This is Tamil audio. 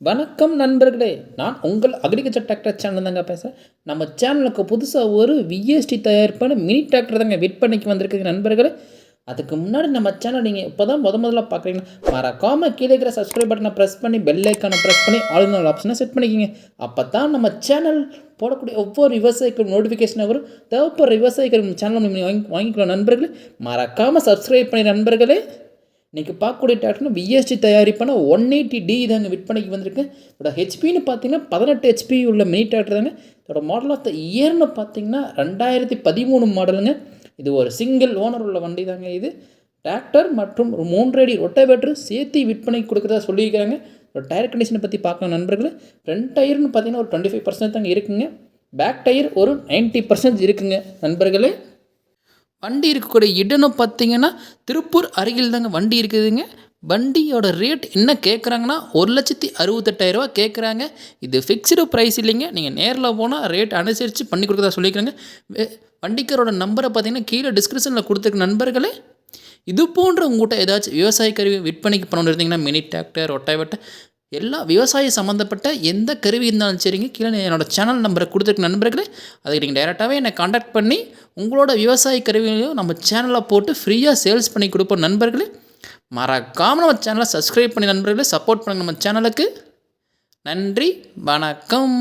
வணக்கம் நண்பர்களே நான் உங்கள் அக்ரிகல்ச்சர் டிராக்டர் சேனல் தாங்க பேசுகிறேன் நம்ம சேனலுக்கு புதுசாக ஒரு விஎஸ்டி தயாரிப்பான மினி டிராக்டர் தாங்க விற்பனைக்கு வந்திருக்குங்க நண்பர்களே. அதுக்கு முன்னாடி நம்ம சேனல் நீங்கள் இப்போ தான் முத முதல்ல பார்க்குறீங்கன்னா மறக்காமல் கீழே இருக்கிற சப்ஸ்கிரைப் பட்டனை ப்ரெஸ் பண்ணி பெல் ஐக்கானை ப்ரெஸ் பண்ணி ஆளுநர் ஆப்ஷனை செட் பண்ணிக்கிங்க. அப்போ தான் நம்ம சேனல் போடக்கூடிய ஒவ்வொரு விவசாயிக்கும் நோட்டிஃபிகேஷனாக வரும். தேவைப்படுற விவசாயிகள் நம்ம சேனல் நீங்கள் வாங்கி வாங்கிக்கலாம் நண்பர்களே. மறக்காமல் சப்ஸ்கிரைப் பண்ணி நண்பர்களே. இன்றைக்கி பார்க்கக்கூடிய டிராக்டர்னா விஎஸ்டி தயாரிப்பான ஒன் எயிட்டி டி தாங்க விற்பனைக்கு வந்திருக்கு. இதோட ஹெச்பின்னு பார்த்தீங்கன்னா பதினெட்டு ஹெச்பி உள்ள மினி டிராக்டர் தாங்க. இதோட மாடல் ஆஃப் த இயர்னு பார்த்தீங்கன்னா ரெண்டாயிரத்தி பதிமூணு மாடலுங்க இது ஒரு சிங்கிள் ஓனர் உள்ள வண்டி தாங்க இது. டிராக்டர் மற்றும் ஒரு மூன்றடி ரொட்டவேட்டர் சேர்த்து விற்பனைக்கு கொடுக்குறதா சொல்லியிருக்காங்க. ஒரு டயர் கண்டிஷனை பற்றி பார்க்கணும் நண்பர்களே. ஃப்ரண்ட் டயர்னு பார்த்தீங்கன்னா ஒரு டுவெண்ட்டி ஃபைவ் பர்சன்ட் தாங்க இருக்குங்க. பேக் டயர் ஒரு நைன்ட்டி பர்சன்ட் இருக்குங்க நண்பர்களே. வண்டி இருக்கக்கூடிய இடம்னு பார்த்தீங்கன்னா திருப்பூர் அருகில் தாங்க வண்டி இருக்குதுங்க. வண்டியோட ரேட் என்ன கேட்குறாங்கன்னா ஒரு லட்சத்தி அறுபத்தெட்டாயிரரூவா கேட்குறாங்க இது ஃபிக்ஸ்டு ப்ரைஸ் இல்லைங்க. நீங்கள் நேரில் போனால் ரேட் அனுசரித்து பண்ணி கொடுக்குறதா சொல்லிக்கிறாங்க. வே- வண்டிக்காரோட நம்பரை பார்த்தீங்கன்னா கீழே டிஸ்கிரிப்ஷனில் கொடுத்துருக்க நண்பர்களே இது போன்ற உங்கள்கிட்ட ஏதாச்சும் விவசாய கருவி விற்பனைக்கு பண்ணணும் இருந்தீங்கன்னா மினி டிராக்டர் ஒட்டாவட்டை எல்லா விவசாய சம்மந்தப்பட்ட எந்த கருவி இருந்தாலும் சரிங்க. கீழே என்னோடய சேனல் நம்பரை கொடுத்துருக்க நண்பர்களே அதுக்கு நீங்கள் டைரெக்டாகவே என்னை காண்டாக்ட் பண்ணி உங்களோட விவசாய கருவிகளையும் நம்ம சேனலில் போட்டு ஃப்ரீயாக சேல்ஸ் பண்ணி கொடுப்போம் நண்பர்களே. மறக்காமல் நம்ம சேனலை சப்ஸ்கிரைப் பண்ணி நண்பர்களே சப்போர்ட் பண்ணுங்கள் நம்ம சேனலுக்கு நன்றி வணக்கம்.